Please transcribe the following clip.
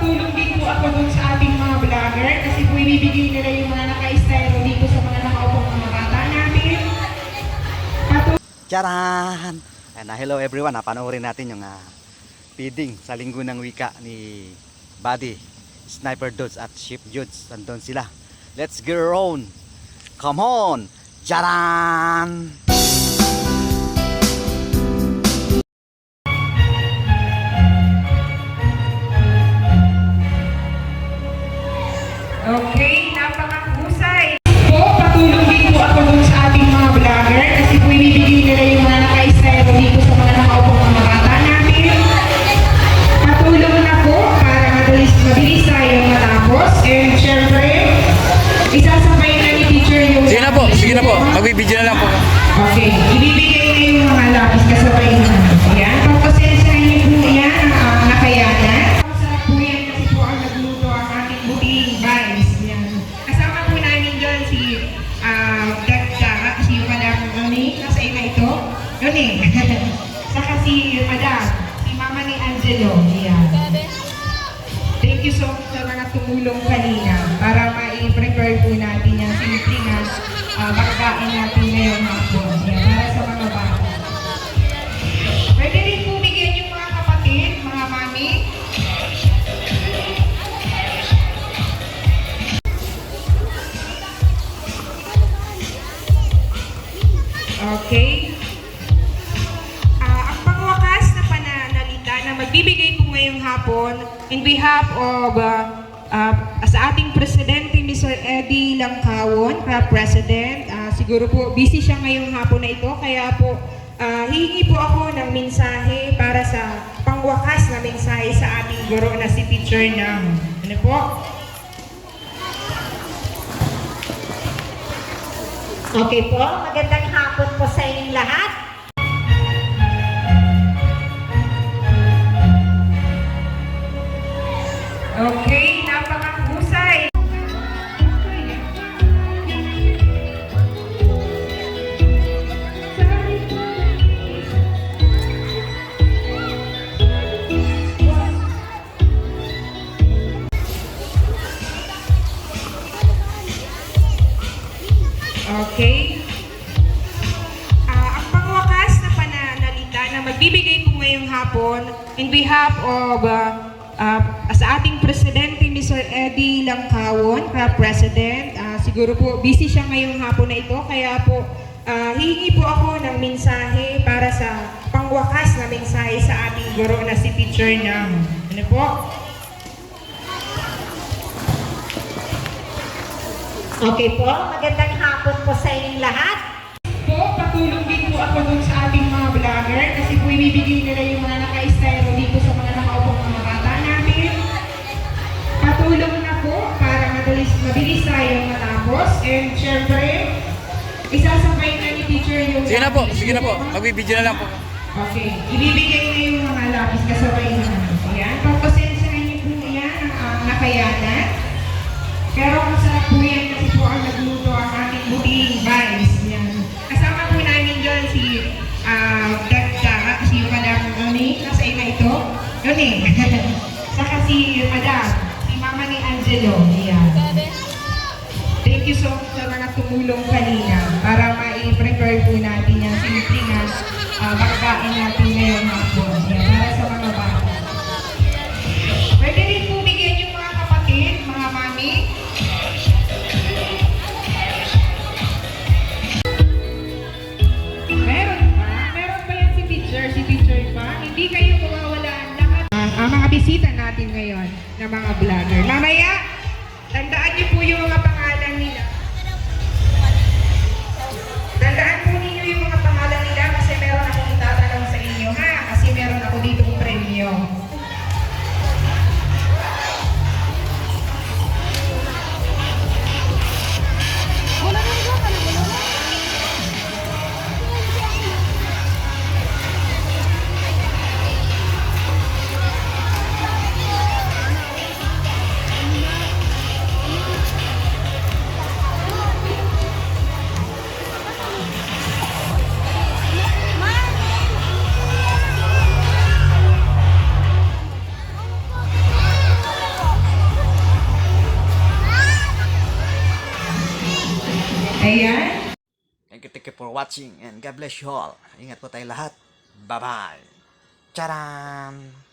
patulong din po ako dun sa ating mga vlogger kasi po ibibigay nila yung mga naka-styro dito sa mga nakaupong mga bata natin. Patu- Charan! And uh, hello everyone, ah, panoorin natin yung ah, feeding sa linggo ng wika ni Buddy, Sniper Dudes at Ship Dudes. Nandun sila. Let's get on! Come on! Charan! Okay, sige na lang po. Okay, ibibigay na yung mga lapis kasabay na. Ayan, pagpasensyahan niyo po yan ang uh, nakayanan. Sarap po yan kasi po ang nagluto ang ating buting guys. Yan. Kasama po namin dyan si uh, Dagda, si Madam Noni, nasa ina ito. Noni. Saka si Madam, si Mama ni Angelo. Yan. Thank you so much sa mga tumulong kanina Okay. Ah, ang pangwakas na pananalita na magbibigay po ngayong hapon in behalf of ah, ah, sa ating presidente Mr. Eddie Langkawon, Club President. Ah, siguro po busy siya ngayong hapon na ito kaya po ah, hihingi po ako ng mensahe para sa pangwakas na mensahe sa ating guro na si Teacher Nam. Ano po? Okay po, magandang hapon po sa inyong lahat. Okay, hapon in behalf of ah, ah, sa ating presidente Mr. Eddie Langkawon, Club President. Ah, siguro po busy siya ngayong hapon na ito kaya po ah, hihingi po ako ng mensahe para sa pangwakas na mensahe sa ating guro na si Teacher Nam. Ano po? Okay po, magandang hapon po sa inyong lahat. Po, patulong din po ako dun sa ating mga vlogger kasi po ibibigay nila mabilis tayo matapos. And syempre, isasabay na ni teacher yung... Sige na po, sige na po. Magbibideo na lang po. Okay, ibibigay na yung mga lapis kasabay na. Ayan, pagpasensyahan niyo po yan ang ang nakayanan. Pero masarap po yan kasi po ang nagluto ang ating buting guys. Yan. Kasama po namin dyan si uh, Dagda, si Madam Noni, nasa ina ito. Noni. Saka si Madam, si Mama ni Angelo. Yan. Tumulong kanina para ma-prepare po natin yung simpleng uh, pagkain natin ngayong hapon. Yan, para sa mga bata. Pwede rin po bigyan yung mga kapatid, mga mami. Meron pa? Meron pa yan si teacher, si teacher pa? Hindi kayo mawawalaan lahat. Ah, ang mga bisita natin ngayon na mga vlogger. Mamaya, tandaan niyo po yung mga Ayan. Thank you, thank you for watching and God bless you all. Ingat po tayo lahat. Bye-bye. Charan!